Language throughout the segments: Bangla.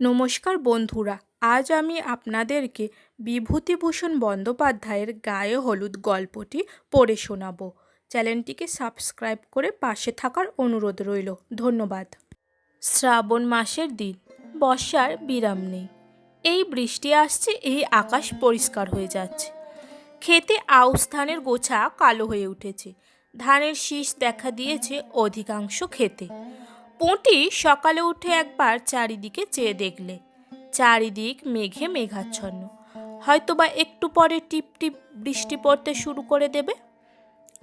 নমস্কার বন্ধুরা, আজ আমি আপনাদেরকে বিভূতিভূষণ বন্দ্যোপাধ্যায়ের গায়ে হলুদ গল্পটি পড়ে শোনাব। চ্যানেলটিকে সাবস্ক্রাইব করে পাশে থাকার অনুরোধ রইল। ধন্যবাদ। শ্রাবণ মাসের দিন, বর্ষার বিরাম নেই। এই বৃষ্টি আসছে, এই আকাশ পরিষ্কার হয়ে যাচ্ছে। খেতে আউশ ধানের গোছা কালো হয়ে উঠেছে। ধানের শীষ দেখা দিয়েছে অধিকাংশ খেতে পুঁটি সকালে উঠে একবার চারিদিকে চেয়ে দেখলে। চারিদিক মেঘে মেঘাচ্ছন্ন। হয়তোবা একটু পরে টিপ টিপ বৃষ্টি পড়তে শুরু করে দেবে।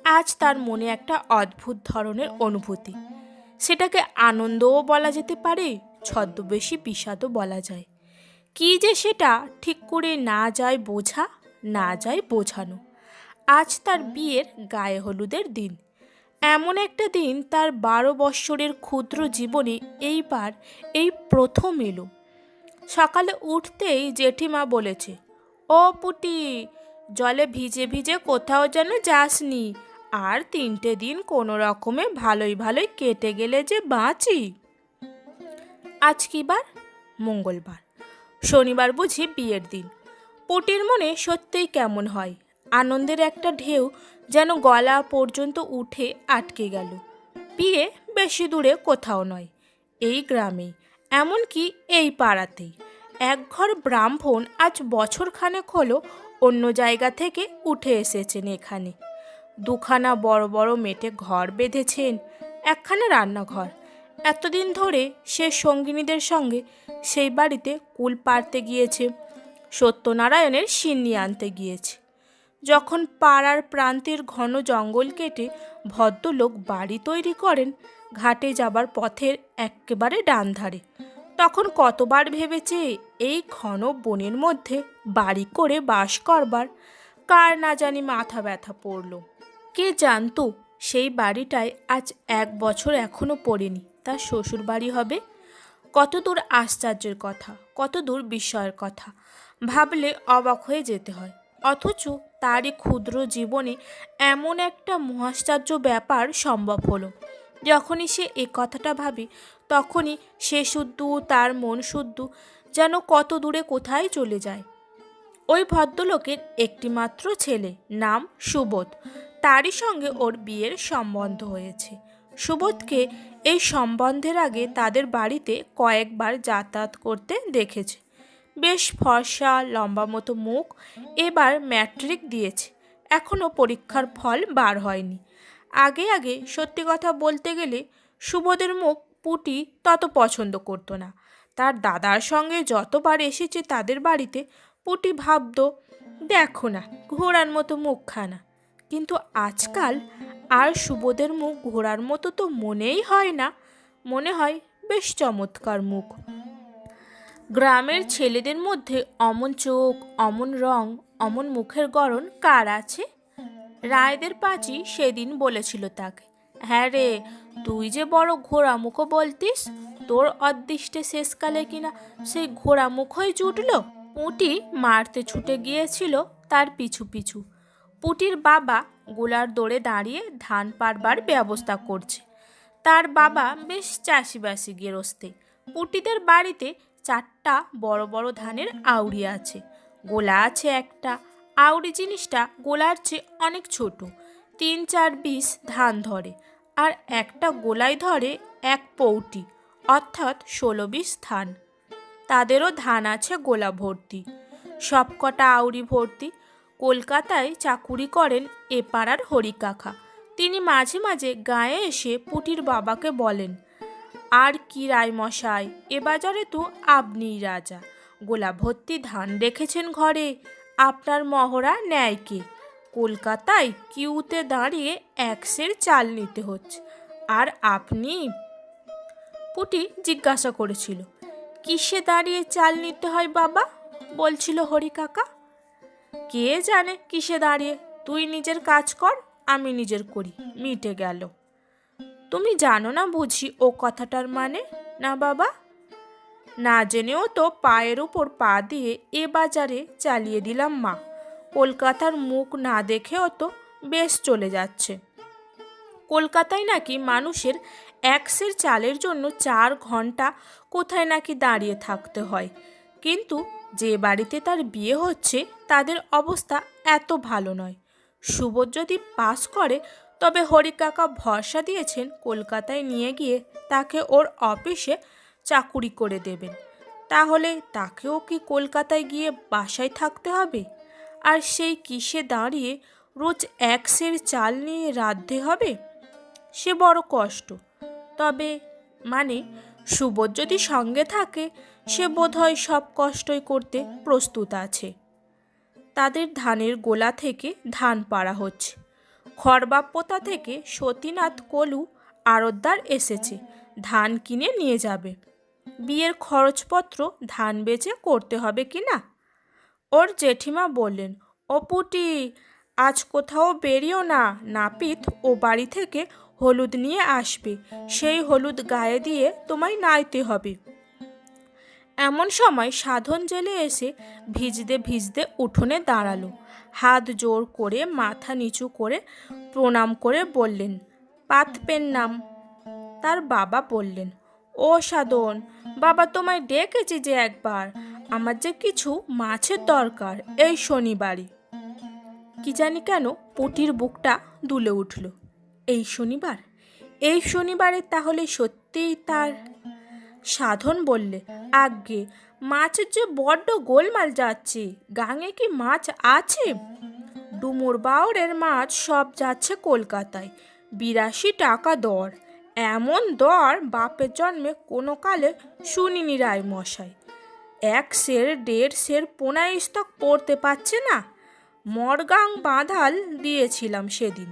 আজ তার মনে একটা অদ্ভুত ধরনের অনুভূতি। সেটাকে আনন্দও বলা যেতে পারে, ছদ্মবেশী বিষাদও বলা যায়। কি যে সেটা ঠিক করে না যায় বোঝা, না যায় বোঝানো। আজ তার বিয়ের গায়ে হলুদের দিন। এমন একটা দিন তার বারো বৎসরের ক্ষুদ্র জীবনে এইবার এই প্রথম এলো। সকালে উঠতেই জেঠিমা বলেছে, ও পুটি, জলে ভিজে ভিজে কোথাও যেন যাসনি। আর তিনটে দিন কোনো রকমে ভালোই ভালোই কেটে গেলে যে বাঁচি। আজ কি বার? মঙ্গলবার। শনিবার বুঝি বিয়ের দিন। পুটির মনে সত্যিই কেমন হয়। আনন্দের একটা ঢেউ যেন গলা পর্যন্ত উঠে আটকে গেল। বিয়ে বেশি দূরে কোথাও নয়, এই গ্রামেই, এমনকি এই পাড়াতেই। এক ঘর ব্রাহ্মণ আজ বছর খানেক হলো অন্য জায়গা থেকে উঠে এসেছেন এখানে। দুখানা বড় বড় মেটে ঘর বেঁধেছেন, একখানা রান্নাঘর। এতদিন ধরে সে সঙ্গিনীদের সঙ্গে সেই বাড়িতে কুল পাড়তে গিয়েছে, সত্যনারায়ণের সিন্নি আনতে গিয়েছে। যখন পাড়ার প্রান্তের ঘন জঙ্গল কেটে ভদ্রলোক বাড়ি তৈরি করেন, ঘাটে যাবার পথের একেবারে ডান ধারে। তখন কতবার ভেবেছে এই ঘন বনের মধ্যে বাড়ি করে বাস করবার? কার না জানি মাথা ব্যথা পড়ল। কে জানতো সেই বাড়িটায় আজ এক বছর এখনও পড়েনি, তার শ্বশুর বাড়ি হবে? কত দূর আশ্চর্যের কথা কত দূর বিস্ময়ের কথা, ভাবলে অবাক হয়ে যেতে হয়। অথচ তারই ক্ষুদ্র জীবনে এমন একটা মহাশ্চর্য ব্যাপার সম্ভব হলো। যখনই সে এ কথাটা ভাবে, তখনই সে শুদ্ধ, তার মন শুদ্ধ, যেন কত দূরে কোথায় চলে যায়। ওই ভদ্রলোকের একটিমাত্র ছেলে নাম সুবোধ। তারই সঙ্গে ওর বিয়ের সম্বন্ধ হয়েছে। সুবোধকে এই সম্বন্ধের আগে তাদের বাড়িতে কয়েকবার যাতায়াত করতে দেখেছে। বেশ ফর্সা, লম্বা মতো মুখ, এবার ম্যাট্রিক দিয়েছে। এখনও পরীক্ষার ফল বার হয়নি। আগে আগে সত্যি কথা বলতে গেলে সুবোধের মুখ পুটি তত পছন্দ করতো না। তার দাদার সঙ্গে যতবার এসেছে তাদের বাড়িতে পুটি ভাবত, দেখো না, ঘোড়ার মতো মুখখানা। কিন্তু আজকাল আর সুবোধের মুখ ঘোড়ার মতো তো মনেই হয় না। মনে হয় বেশ চমৎকার মুখ। গ্রামের ছেলেদের মধ্যে অমন চোখ, অমন রং, অমন মুখের গড়ন কার আছে? রায়দের পাঁচি সেদিন বলেছিল তাকে হ্যাঁ রে, তুই যে বড় ঘোড়া মুখো বলতিস, তোর অদৃষ্টে শেষকালে কিনা সেই ঘোড়া মুখই জুটল? পুঁটি মারতে ছুটে গিয়েছিল তার পিছু পিছু। পুটির বাবা গোলার দৌড়ে দাঁড়িয়ে ধান পারবার ব্যবস্থা করছে। তার বাবা বেশ চাষিবাসি গেরস্তে। পুটিদের বাড়িতে চারটা বড় বড় ধানের আউড়ি আছে। গোলা আছে একটা। আউড়ি জিনিসটা গোলার চেয়ে অনেক ছোট। তিন, চার বিষ ধান ধরে। আর একটা গোলায় ধরে এক পৌটি, অর্থাৎ ষোলো বিষ ধান। তাদেরও ধান আছে গোলা ভর্তি। সবকটা আউড়ি ভর্তি। কলকাতায় চাকুরি করেন এ পাড়ার হরিকাকা। তিনি মাঝে মাঝে গায়ে এসে পুটির বাবাকে বলেন আর কি রায়মশাই, এ বাজারে তো আপনিই রাজা। গোলা ভর্তি ধান রেখেছেন ঘরে, আপনার মহড়া নেয় কে? কলকাতায় কিউতে দাঁড়িয়ে একশের চাল নিতে হচ্ছে, আর আপনি? পুটি জিজ্ঞাসা করেছিল, কিসে দাঁড়িয়ে চাল নিতে হয় বাবা? বলছিল হরি কাকা। কে জানে কিসে দাঁড়িয়ে, তুই নিজের কাজ কর, আমি নিজের করি, মিটে গেল। তুমি জানো না বুঝি ও কথাটার মানে? না বাবা? না জেনেও তো পায়ের উপর পা দিয়ে এ বাজারে চালিয়ে দিলাম মা। কলকাতার মুখ না দেখেও তো বেশ চলে যাচ্ছে। কলকাতায় নাকি মানুষের একশের চালের জন্য চার ঘণ্টা কোথায় নাকি দাঁড়িয়ে থাকতে হয়। কিন্তু যে বাড়িতে তার বিয়ে হচ্ছে, তাদের অবস্থা এত ভালো নয়। সুবোধ যদি পাস করে তবে হরিকাকা ভরসা দিয়েছেন কলকাতায় নিয়ে গিয়ে তাকে ওর অফিসে চাকুরি করে দেবেন। তাহলে তাকেও কি কলকাতায় গিয়ে বাসায় থাকতে হবে? আর সেই কিসে দাঁড়িয়ে রোজ এক সের চাল নিয়ে রাঁধতে হবে? সে বড় কষ্ট। তবে মানে সুবোধ যদি সঙ্গে থাকে, সে বোধহয় সব কষ্টই করতে প্রস্তুত আছে। তাদের ধানের গোলা থেকে ধান পাড়া হচ্ছে। খড়বাপ্পতা থেকে সতীনাথ কলু আড়তদার এসেছে, ধান কিনে নিয়ে যাবে। বিয়ের খরচপত্র ধান বেচে করতে হবে কি না? ওর জেঠিমা বললেন অপুটি আজ কোথাও বেরিও না। নাপিত ও বাড়ি থেকে হলুদ নিয়ে আসবে। সেই হলুদ গায়ে দিয়ে তোমায় নাইতে হবে। এমন সময় সাধন জেলে এসে ভিজতে ভিজতে উঠোনে দাঁড়াল। হাত জোর করে, মাথা নিচু করে প্রণাম করে বললেন পাতপেন নাম। তার বাবা বললেন, ও সাধন, বাবা তোমায় ডেকেছি যে একবার, আমার যে কিছু মাছের দরকার এই শনিবারই কি জানি কেন পুটির বুকটা দুলে উঠল, এই শনিবার? এই শনিবারে তাহলে সত্যিই তার? সাধন বললে, আজ্ঞে মাছের যে বড্ড গোলমাল যাচ্ছে, গাঙে কি মাছ আছে? ডুমুর বাউরের মাছ সব যাচ্ছে কলকাতায়। বিরাশি টাকা দর। এমন দর বাপের জন্মে কোনো কালে শুনিনি রায় মশাই এক সের, দেড় সের পোনা স্তক পড়তে পারছে না। মরগাং বাঁধাল দিয়েছিলাম সেদিন।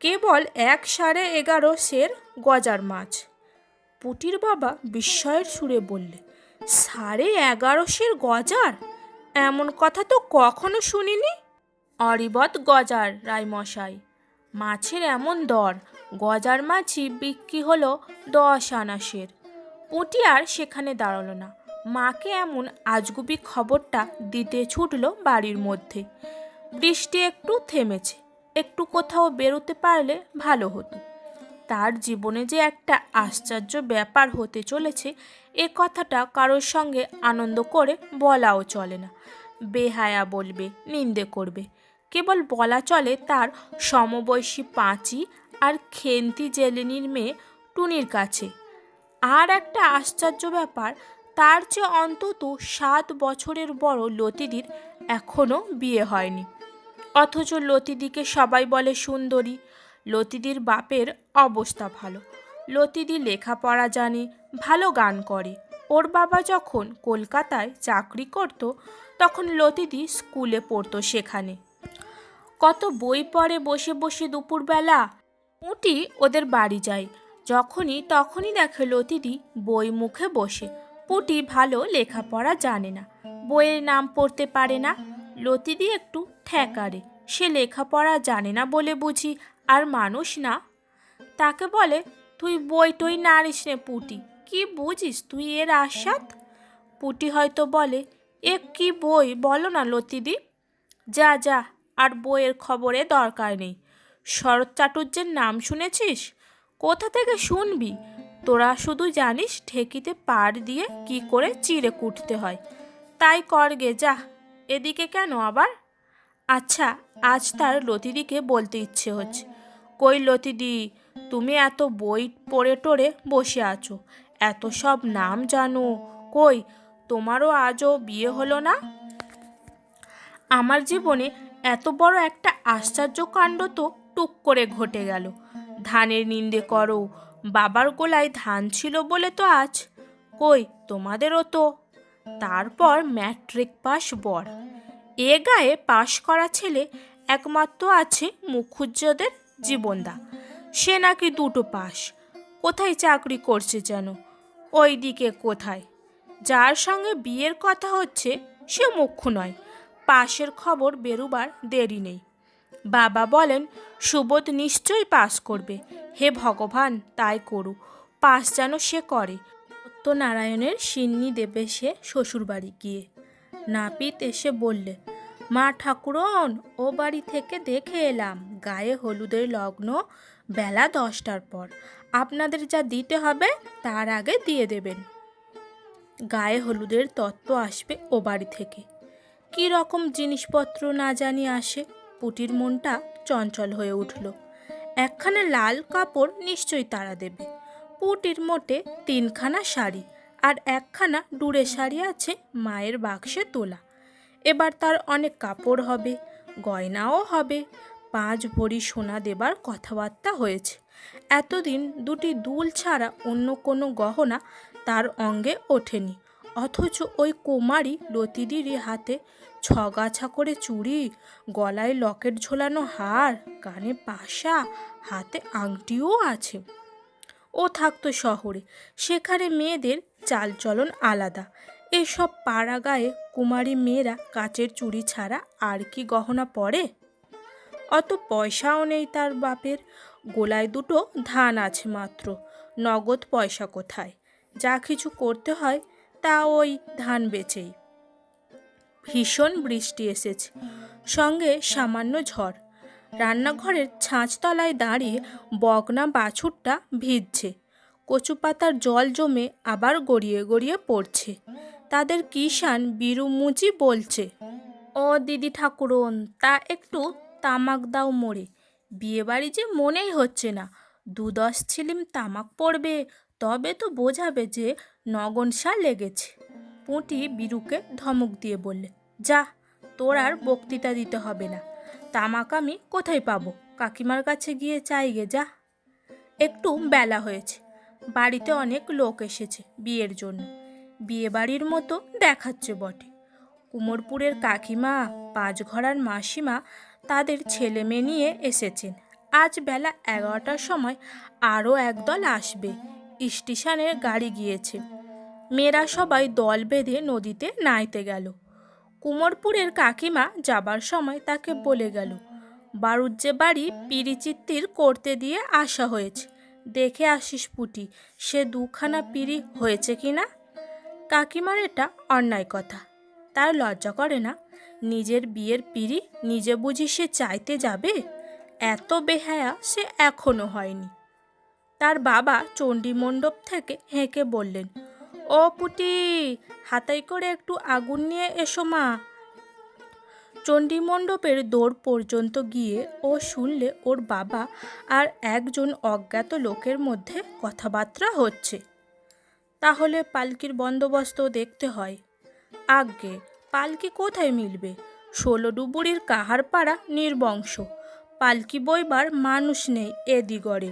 কেবল এক সাড়ে এগারো সের গজার মাছ। পুটির বাবা বিস্ময়ের সুরে বললে সাড়ে এগারো সের গজার? এমন কথা তো কখনো শুনিনি? অরিবত গজার, রায়মশাই। মাছের এমন দর, গজার মাছই বিক্রি হলো দশ আনাসের। পুঁটি আর সেখানে দাঁড়াল না। মাকে এমন আজগুবি খবরটা দিতে ছুটলো বাড়ির মধ্যে। বৃষ্টি একটু থেমেছে, একটু কোথাও বেরোতে পারলে ভালো হতো। তার জীবনে যে একটা আশ্চর্য ব্যাপার হতে চলেছে, এ কথাটা কারোর সঙ্গে আনন্দ করে বলাও চলে না। বেহায়া বলবে, নিন্দে করবে। কেবল বলা চলে তার সমবয়সী পাঁচি আর খেন্তি জেলেনির মেয়ে টুনির কাছে। আর একটা আশ্চর্য ব্যাপার, তার চেয়ে অন্তত সাত বছরের বড় লতিদির এখনও বিয়ে হয়নি। অথচ লতিদিকে সবাই বলে সুন্দরী। লতিদির বাপের অবস্থা ভালো। লতিদি লেখাপড়া জানে, ভালো গান করে। ওর বাবা যখন কলকাতায় চাকরি করত, তখন লতিদি স্কুলে পড়তো সেখানে। কত বই পড়ে বসে বসে দুপুরবেলা। উটি ওদের বাড়ি যায়। যখনই তখনই দেখে লতিদি বই মুখে বসে। পুটি ভালো লেখাপড়া জানে না। বইয়ের নাম পড়তে পারে না। লতিদি একটু ঠেকারে। সে লেখাপড়া জানে না বলে বুঝি। আর মানুষ না তাকে বলে, তুই বই টই নাড়িস রে পুটি। কি বুঝিস তুই এর আস্বাদ? পুটি হয়তো বলে, এ কি বই? বলো না লতিদি। যা যা, আর বইয়ের খবরে দরকার নেই। শরৎ চাটুর্যের নাম শুনেছিস? কোথা থেকে শুনবি? তোরা শুধু জানিস ঠেকিতে পাড় দিয়ে কি করে চিড়ে কুটতে হয়। তাই করগে যা। এদিকে কেন আবার? আচ্ছা আজ তার লতিদিকে বলতে ইচ্ছে হচ্ছে। কই লতিদি তুমি এত বই পড়ে টড়ে বসে আছো। এত সব নাম জানো। কই, তোমারও আজও বিয়ে হলো না? আমার জীবনে এত বড় একটা আশ্চর্য কাণ্ড তো টুক করে ঘটে গেল। ধানের নিন্দে করো, বাবার গোলায় ধান ছিল বলে তো আজ। কই, তোমাদেরও তো। তারপর ম্যাট্রিক পাস বর। এ গায়ে পাশ করা ছেলে একমাত্র আছে মুখুজ্জদের জীবনদা। সে নাকি দুটো পাস কোথায় চাকরি করছে যেন? ওই দিকে কোথায়? যার সঙ্গে বিয়ের কথা হচ্ছে, সে মুখ্য নয়। পাশের খবর বেরুবার দেরি নেই। বাবা বলেন, সুবোধ নিশ্চয়ই পাস করবে। হে ভগবান, তাই করুক পাস যেন সে করে। সত্যনারায়ণের সিন্নি দেবে সে শ্বশুরবাড়ি গিয়ে। নাপিত এসে বললে, মা ঠাকুরন, ও বাড়ি থেকে দেখে এলাম। গায়ে হলুদের লগ্ন বেলা দশটার পর। আপনাদের যা দিতে হবে, তার আগে দিয়ে দেবেন। গায়ে হলুদের তত্ত্ব আসবে ও বাড়ি থেকে। কী রকম জিনিসপত্র না জানি আসে, পুটির মনটা চঞ্চল হয়ে উঠল। একখানা লাল কাপড় নিশ্চয়ই তারা দেবে। পুটির মোটে তিনখানা শাড়ি আর একখানা ডুরে শাড়ি আছে মায়ের বাক্সে তোলা। এবার তার অনেক কাপড় হবে, গয়নাও হবে পাঁচ ভরি সোনা দেবার কথাবার্তা হয়েছে। এতদিন দুটি দুল ছাড়া অন্য কোনো গহনা তার অঙ্গে ওঠেনি। অথচ ওই কুমারী লতিদির হাতে ছগাছা করে চুড়ি, গলায় লকেট ঝোলানো হার, কানে পাশা, হাতে আংটিও আছে। ও থাকতো শহরে, সেখানে মেয়েদের চালচলন আলাদা। এসব পাড়া গায়ে কুমারী মেয়েরা কাচের চুড়ি ছাড়া আর কি গহনা পরে? অত পয়সাও নেই তার বাপের। গোলায় দুটো ধান আছে মাত্র। নগদ পয়সা কোথায়? যা কিছু করতে হয়, তা ওই ধান বেচেই। ভীষণ বৃষ্টি এসেছে। সঙ্গে সামান্য ঝড়। রান্নাঘরের ছাঁচতলায় দাঁড়িয়ে বগনা বাছুরটা ভিজছে। কচু পাতার জল জমে আবার গড়িয়ে গড়িয়ে পড়ছে। তাদের কিষান বিরুমুচি বলছে, ও দিদি ঠাকুরন, তা একটু তামাক দাও মোড়ে বিয়েবাড়ি যে মনেই হচ্ছে না। দু দশ ছিলিম তামাক পড়বে, তবে তো বোঝাবে যে নগনসা লেগেছে। পুঁটি বিরুকে ধমক দিয়ে বললে, যা, তোর আর বক্তৃতা দিতে হবে না। তামাক আমি কোথায় পাবো? কাকিমার কাছে গিয়ে চাই গে, যা। একটু বেলা হয়েছে। বাড়িতে অনেক লোক এসেছে বিয়ের জন্য। বিয়ে বাড়ির মতো দেখাচ্ছে বটে। কুমোরপুরের কাকিমা, পাঁচঘরার মাসিমা তাদের ছেলে মেয়ে নিয়ে এসেছেন। আজ বেলা এগারোটার সময় আরও একদল আসবে। স্টেশনের গাড়ি গিয়েছে। মেয়েরা সবাই দল বেঁধে নদীতে নাইতে গেল। কুমোরপুরের কাকিমা যাবার সময় তাকে বলে গেল বারুজ্জে বাড়ি পিরিচিত্তির করতে দিয়ে আসা হয়েছে। দেখে আসিস পুটি, সে দুখানা পিড়ি হয়েছে কি না? কাকিমার এটা অন্যায় কথা। তার লজ্জা করে না। নিজের বিয়ের পিড়ি নিজে বুঝি সে চাইতে যাবে? এত বেহায়া সে এখনও হয়নি। তার বাবা চণ্ডীমণ্ডপ থেকে হেঁকে বললেন, ও পুটি, হাতাই করে একটু আগুন নিয়ে এসো মা। চণ্ডীমণ্ডপের দৌড় পর্যন্ত গিয়ে ও শুনলে ওর বাবা আর একজন অজ্ঞাত লোকের মধ্যে কথাবার্তা হচ্ছে। তাহলে পালকির বন্দোবস্ত দেখতে হয়। আজ্ঞে পালকি কোথায় মিলবে? ষোলো ডুবুরির কাহার পাড়া নির্বংশ। পালকি বইবার মানুষ নেই এ দিগরে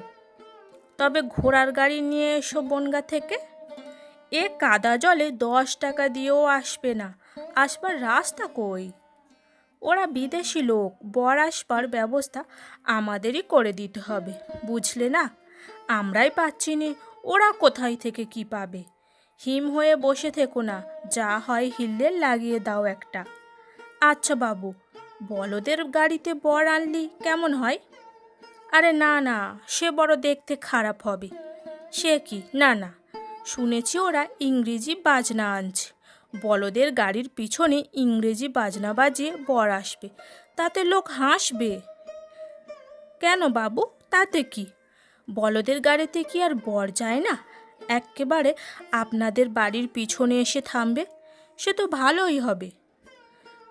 তবে ঘোড়ার গাড়ি নিয়ে এসো বনগা থেকে। এ কাদা জলে দশ টাকা দিয়েও আসবে না। আসবার রাস্তা কই? ওরা বিদেশি লোক, বর আসবার ব্যবস্থা আমাদেরই করে দিতে হবে, বুঝলে না? আমরাই পাচ্ছি নে, ওরা কোথায় থেকে কি পাবে? হিম হয়ে বসে থেকো না, যা হয় হিল্লে লাগিয়ে দাও একটা। আচ্ছা বাবু, বলদের গাড়িতে বর আনলি কেমন হয়? আরে না না, সে বড় দেখতে খারাপ হবে। সে কি? না না, শুনেছি ওরা ইংরেজি বাজনা আনছে। বলদের গাড়ির পিছনে ইংরেজি বাজনা বাজিয়ে বর আসবে, তাতে লোক হাসবে। কেন বাবু, তাতে কি? বলদের গাড়িতে কি আর বর যায় না? একেবারে আপনাদের বাড়ির পিছনে এসে থামবে, সে তো ভালোই হবে।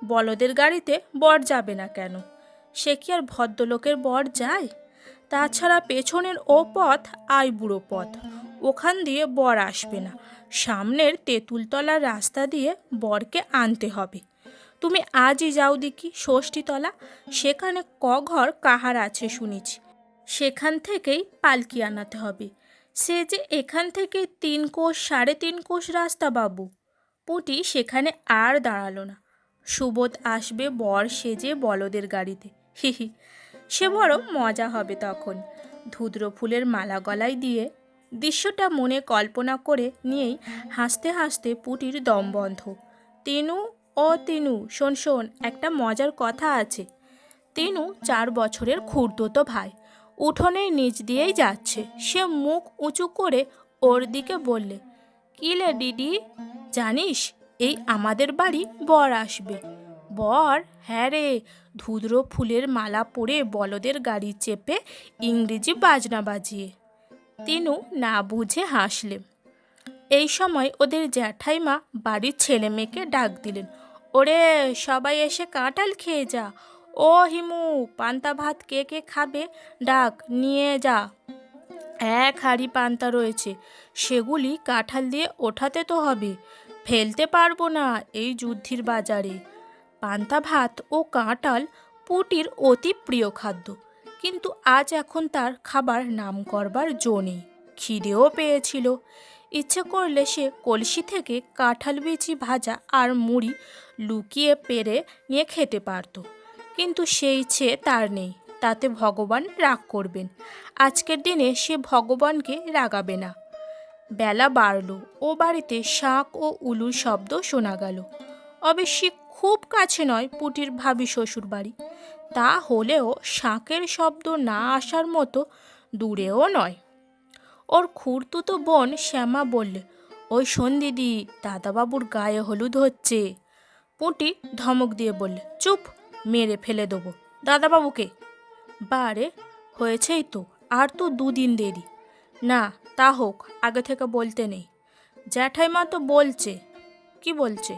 বলদের গাড়িতে বর যাবে না কেন? সে কি আর ভদ্রলোকের বর যায়? তাছাড়া পেছনের ও পথ আইবুড়ো পথ, ওখান দিয়ে বর আসবে না। সামনের তেঁতুলতলার রাস্তা দিয়ে বরকে আনতে হবে। তুমি আজই যাও দেখি ষষ্ঠীতলা, সেখানে ক ঘর কাহার আছে শুনেছি। সেখান থেকেই পালকি আনাতে হবে। সে যে এখান থেকে তিন কোষ, সাড়ে তিন কোষ রাস্তা বাবু। পুটি সেখানে আর দাঁড়াল না। সুবোধ আসবে, বর সেজে বলদের গাড়িতে। হি হি। সে বড় মজা হবে তখন। ধুদ্র ফুলের মালা গলায় দিয়ে দৃশ্যটা মনে কল্পনা করে নিয়েই হাসতে হাসতে পুটির দম বন্ধ। তিনু ও তিনু, শোন শোন, একটা মজার কথা আছে। তিনু চার বছরের খুড়তো ভাই। উঠোনের নিচ দিয়েই যাচ্ছে। সে মুখ উঁচু করে ওর দিকে বললে, কি লে দিদি? জানিস, এই আমাদের বাড়ি বর আসবে। বর? হ্যাঁ রে, ধুদ্র ফুলের মালা পরে বলদের গাড়ি চেপে ইংরেজি বাজনা বাজিয়ে। তিনু না বুঝে হাসলে। এই সময় ওদের জ্যাঠাইমা বাড়ির ছেলে মেয়েকে ডাক দিলেন, ওরে, সবাই এসে কাঁঠাল খেয়ে যা ও হিমু, পান্তা ভাত কে কে খাবে? ডাক, নিয়ে যা। এক হাঁড়ি পান্তা রয়েছে। সেগুলি কাঁঠাল দিয়ে ওঠাতে তো হবে। ফেলতে পারব না এই যুদ্ধির বাজারে। পান্তা ভাত ও কাঁঠাল পুটির অতি প্রিয় খাদ্য। কিন্তু আজ এখন তার খাবার নাম করবার জো নেই। খিদেও পেয়েছিল। ইচ্ছে করলে সে কলসি থেকে কাঁঠাল বিচি ভাজা আর মুড়ি লুকিয়ে পেরে নিয়ে খেতে পারত। কিন্তু সেই ইচ্ছে তার নেই। তাতে ভগবান রাগ করবেন। আজকের দিনে সে ভগবানকে রাগাবে না। বেলা বাড়ল। ও বাড়িতে শাঁখ ও উলুর শব্দ শোনা গেল। অবশ্যই খুব কাছে নয় পুটির ভাবি শ্বশুর বাড়ি তা হলেও শাঁখের শব্দ না আসার মতো দূরেও নয়। ওর খুঁড়তুতো বোন শ্যামা বললে, ওই শোন দিদি, দাদাবাবুর গায়ে হলুদ হচ্ছে। পুঁটি ধমক দিয়ে বললে, চুপ। মেরে ফেলে দেবো। দাদাবাবুকে। বারে, হয়েছেই তো, আর তো দুদিন দেরি। না, তা হোক, আগে থেকে বলতে নেই। জ্যাঠাইমা তো বলছে। কি বলছে?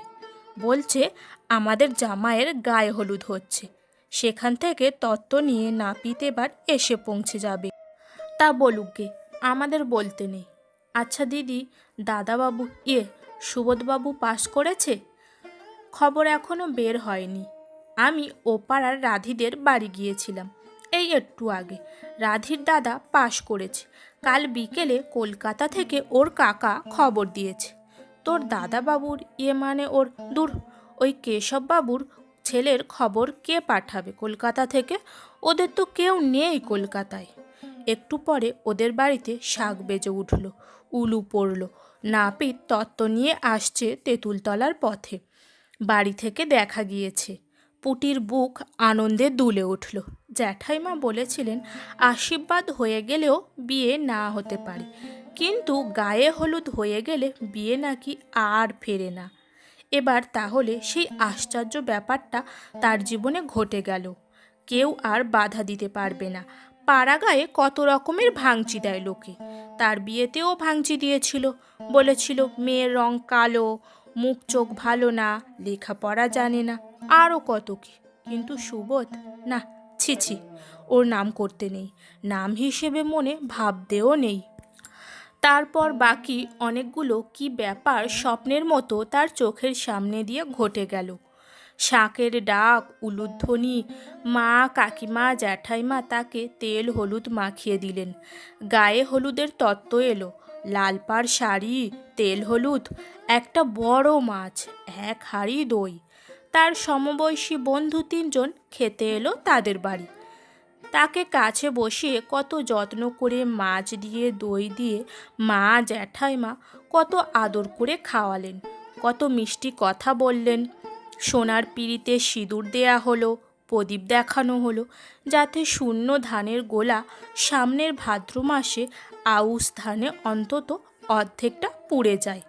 বলছে, আমাদের জামাইয়ের গায়ে হলুদ হচ্ছে। সেখান থেকে তত্ত্ব নিয়ে নাপিত এবার এসে পৌঁছে যাবে। তা বলুক গে, আমাদের বলতে নেই। আচ্ছা দিদি, দাদাবাবু ইয়ে সুবোধবাবু পাস করেছে? খবর এখনও বের হয়নি। আমি ওপাড়ার রাধিদের বাড়ি গিয়েছিলাম। এই একটু আগে। রাধির দাদা পাশ করেছে। কাল বিকেলে কলকাতা থেকে ওর কাকা খবর দিয়েছে। তোর দাদাবাবুর ইয়ে মানে ওর দূর। ওই কেশববাবুর ছেলের খবর কে পাঠাবে কলকাতা থেকে? ওদের তো কেউ নেই কলকাতায়। একটু পরে ওদের বাড়িতে শাক বেজে উঠল, উলু পড়ল। নাপিত তত্ত্ব নিয়ে আসছে তেঁতুলতলার পথে। বাড়ি থেকে দেখা গিয়েছে। পুটির বুক আনন্দে দুলে উঠল। জ্যাঠাইমা বলেছিলেন, আশীর্বাদ হয়ে গেলেও বিয়ে না হতে পারে। কিন্তু গায়ে হলুদ হয়ে গেলে বিয়ে নাকি আর ফেরে না। এবার তাহলে সেই আশ্চর্য ব্যাপারটা তার জীবনে ঘটে গেল। কেউ আর বাধা দিতে পারবে না। পাড়া গায়ে কত রকমের ভাঙচি দেয় লোকে। তার বিয়েতেও ভাঙচি দিয়েছিল। বলেছিল, মেয়ের রং কালো মুখ চোখ ভালো না, লেখাপড়া জানে না আরও কত কি। কিন্তু সুবোধ, না, ছি ছি, ওর নাম করতে নেই। নাম হিসেবে মনে ভাবতেও নেই। তারপর বাকি অনেকগুলো কি ব্যাপার স্বপ্নের মতো তার চোখের সামনে দিয়ে ঘটে গেল। শাঁখের ডাক, উলুধ্বনি, মা, কাকিমা, জ্যাঠাইমা তাকে তেল হলুদ মাখিয়ে দিলেন। গায়ে হলুদের তত্ত্ব এলো। লাল পাড় শাড়ি তেল, হলুদ, একটা বড় মাছ, এক হাঁড়ি দই। তার সমবয়সী বন্ধু তিনজন খেতে এলো তাদের বাড়ি। তাকে কাছে বসিয়ে কত যত্ন করে মাছ দিয়ে, দই দিয়ে, মা, জ্যাঠাইমা কত আদর করে খাওয়ালেন, কত মিষ্টি কথা বললেন। সোনার পিড়িতে সিঁদুর দেয়া হলো, প্রদীপ দেখানো হলো, যাতে শূন্য ধানের গোলা সামনের ভাদ্র মাসে আউশ ধানে অন্তত অর্ধেকটা পুড়ে যায়।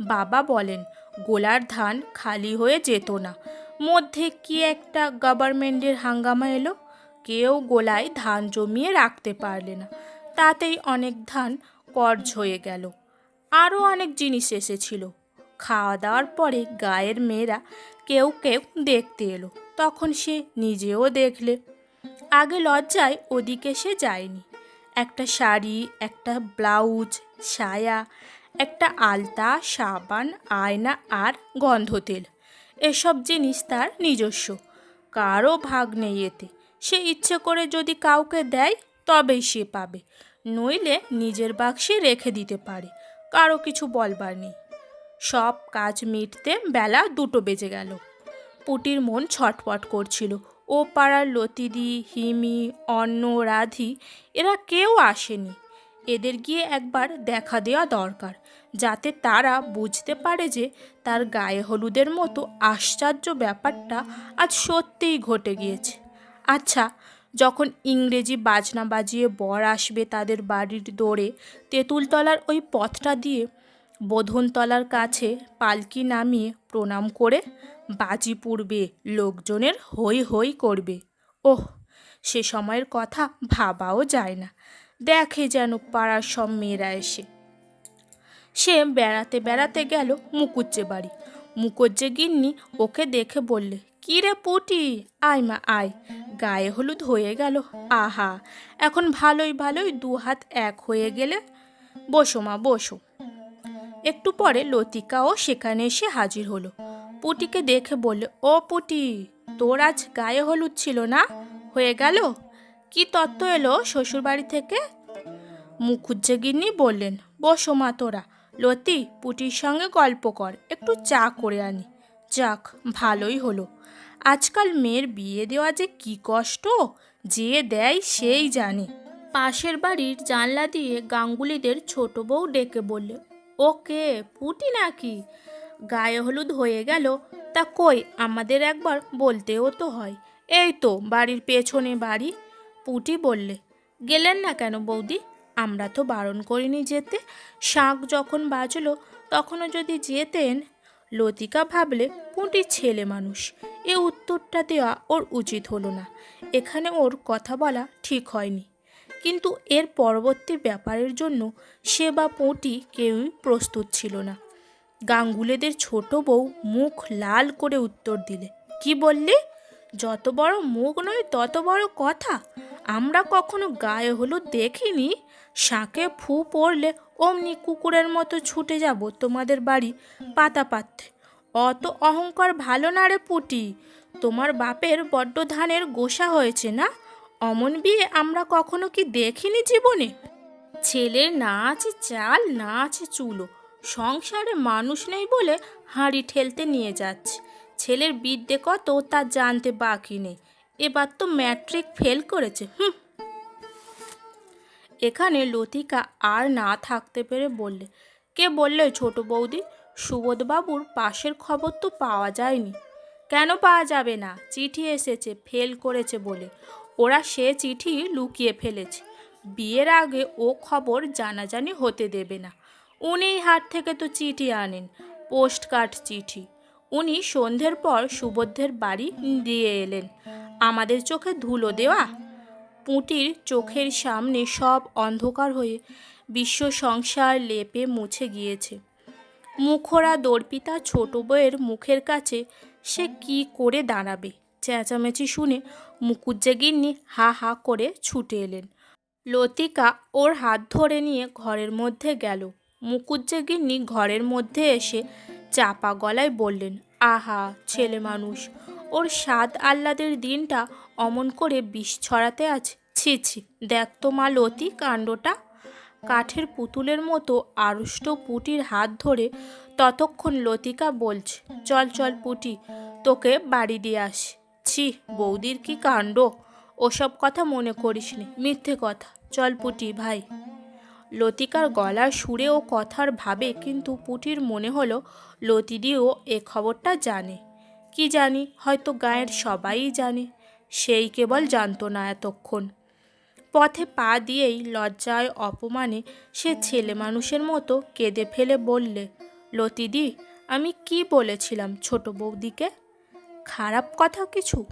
বাবা বলেন, গোলার ধান খালি হয়ে যেত না। মধ্যে কি একটা গভর্নমেন্টের হাঙ্গামা এলো? কেউ গোলায় ধান জমিয়ে রাখতে পারলে না। তাতেই অনেক ধান কর্জ হয়ে গেল। আরও অনেক জিনিস এসেছিল। খাওয়া দাওয়ার পরে গায়ের মেয়েরা কেউ কেউ দেখতে এলো। তখন সে নিজেও দেখলে। আগে লজ্জায় ওদিকে সে যায়নি। একটা শাড়ি, একটা ব্লাউজ, সায়া, একটা আলতা, সাবান, আয়না আর গন্ধ তেল এসব জিনিস তার নিজস্ব। কারও ভাগ নেই এতে। সে ইচ্ছে করে যদি কাউকে দেয়, তবেই সে পাবে। নইলে নিজের বাক্সে রেখে দিতে পারে। কারও কিছু বলবার নেই। সব কাজ মিটতে বেলা দুটো বেজে গেল। পুটির মন ছটপট করছিল। ও পাড়ার লতিদি, হিমি, অন্ন, রাধি, এরা কেউ আসেনি। এদের গিয়ে একবার দেখা দেওয়া দরকার, যাতে তারা বুঝতে পারে যে তার গায়ে হলুদের মতো আশ্চর্য ব্যাপারটা আজ সত্যিই ঘটে গিয়েছে। আচ্ছা যখন ইংরেজি বাজনা বাজিয়ে বর আসবে তাদের বাড়ির দৌড়ে তেঁতুলতলার ওই পথটা দিয়ে বোধনতলার কাছে পালকি নামিয়ে প্রণাম করে বাজি পুড়বে, লোকজনের হই হই করবে। ওহ, সে সময়ের কথা ভাবাও যায় না। দেখে যেন পাড়ার সব মেয়েরা এসে। সে বেড়াতে বেড়াতে গেল মুকুজ্জে বাড়ি। মুকুজ্জে গিন্নি ওকে দেখে বললে, কী রে পুটি? আয় মা, আয়। গায়ে হলুদ হয়ে গেল। আহা, এখন ভালোই ভালোই, দু হাত এক হয়ে গেলে? বসো মা, বসো। একটু পরে লতিকাও সেখানে এসে হাজির হলো। পুটিকে দেখে বললে, ও পুটি, তোর আজ গায়ে হলুদ ছিল না? হয়ে গেল? কি তত্ত্ব এলো শ্বশুরবাড়ি থেকে? মুখুজ্জে গিন্নি বললেন, বসো মা তোরা, লতি, পুটির সঙ্গে গল্প কর, একটু চা করে আনি। যাক, ভালোই হলো। আজকাল মেয়ের বিয়ে দেওয়া যে কি কষ্ট, যে দেয় সেই জানে। পাশের বাড়ির জানলা দিয়ে গাঙ্গুলিদের ছোট বউ ডেকে বললে ওকে পুটি নাকি? গায়ে হলুদ হয়ে গেল। তা কই, আমাদের একবার বলতেও তো হয়। এই তো, বাড়ির পেছনে বাড়ি। পুটি বললে, গেলেন না কেন বৌদি? আমরা তো বারণ করিনি যেতে। শাঁখ যখন বাজলো, তখনও যদি যেতেন? লতিকা ভাবলে, পুঁটি ছেলে মানুষ। এ উত্তরটা দেওয়া ওর উচিত হলো না। এখানে ওর কথা বলা ঠিক হয়নি। কিন্তু এর পরবর্তী ব্যাপারের জন্য সে বা পুঁটি কেউই প্রস্তুত ছিল না। গাঙ্গুলেদের ছোট বউ মুখ লাল করে উত্তর দিলে, কি বললি? যত বড় মুখ নয়, তত বড় কথা। আমরা কখনো গায়ে হলুদ দেখিনি। শাঁকে ফু পড়লে অমনি কুকুরের মতো ছুটে যাব তোমাদের বাড়ি পাতা পাততে অত অহংকার ভালো না রে পুটি। তোমার বাপের বড্ড ধানের গোসা হয়েছে না? অমন বিয়ে আমরা কখনো কি দেখিনি জীবনে? ছেলের না আছে চাল না আছে চুলো। সংসারে মানুষ নেই বলে হাঁড়ি ঠেলতে নিয়ে যাচ্ছে। ছেলের বিদ্যে কত তা জানতে বাকি নেই। এবার তো ম্যাট্রিক ফেল করেছে হুম এখানে লতিকা আর না থাকতে পেরে বললে, কে বললে ছোট বৌদি? সুবোধবাবুর পাশের খবর তো পাওয়া যায়নি। কেন পাওয়া যাবে না? চিঠি এসেছে, ফেল করেছে বলে। ওরা সে চিঠি লুকিয়ে ফেলেছে। বিয়ের আগে ও খবর জানাজানি হতে দেবে না। উনিই হাট থেকে তো চিঠি আনেন পোস্ট কার্ড চিঠি। উনি সন্ধ্যের পর সুবোধের বাড়ি দিয়ে এলেন। আমাদের চোখে ধুলো দেওয়া। পুঁটির চোখের সামনে সব অন্ধকার হয়ে বিশ্ব সংসার লেপে মুছে গিয়েছে। মুখরা দর্পিতা ছোট বউয়ের মুখের কাছে সে কি করে দাঁড়াবে? চেঁচামেচি শুনে মুকুজ্জে গিন্নি হা হা করে ছুটে এলেন। লতিকা ওর হাত ধরে নিয়ে ঘরের মধ্যে গেল। মুকুজ্জে গিন্নি ঘরের মধ্যে এসে চাপা গলায় বললেন, আহা, ছেলে মানুষ, ওর স্বাদ আহ্লাদের দিনটা অমন করে বিষ ছড়াতে আছে ছি ছি, দেখ তো মা লতি কাণ্ডটা। কাঠের পুতুলের মতো আড়ষ্ট পুটির হাত ধরে ততক্ষণ লতিকা বলছে, চল চল পুটি, তোকে বাড়ি দিয়ে আসি। ছি, বৌদির কি কাণ্ড? ওসব কথা মনে করিস নি মিথ্যে কথা। চল পুটি, ভাই। লতিকার গলার সুরে ও কথার ভাবে কিন্তু পুটির মনে হলো, লতিদিও এ খবরটা জানে। কি জানি? হয়তো গায়ের সবাই জানে। সেই কেবল জানতো না এতক্ষণ। পথে পা দিয়েই লজ্জায় অপমানে সে ছেলে মানুষের মতো কেঁদে ফেলে বললে, লতিদি, আমি কি বলেছিলাম ছোট বৌদিকে? খারাপ কথা কিছু?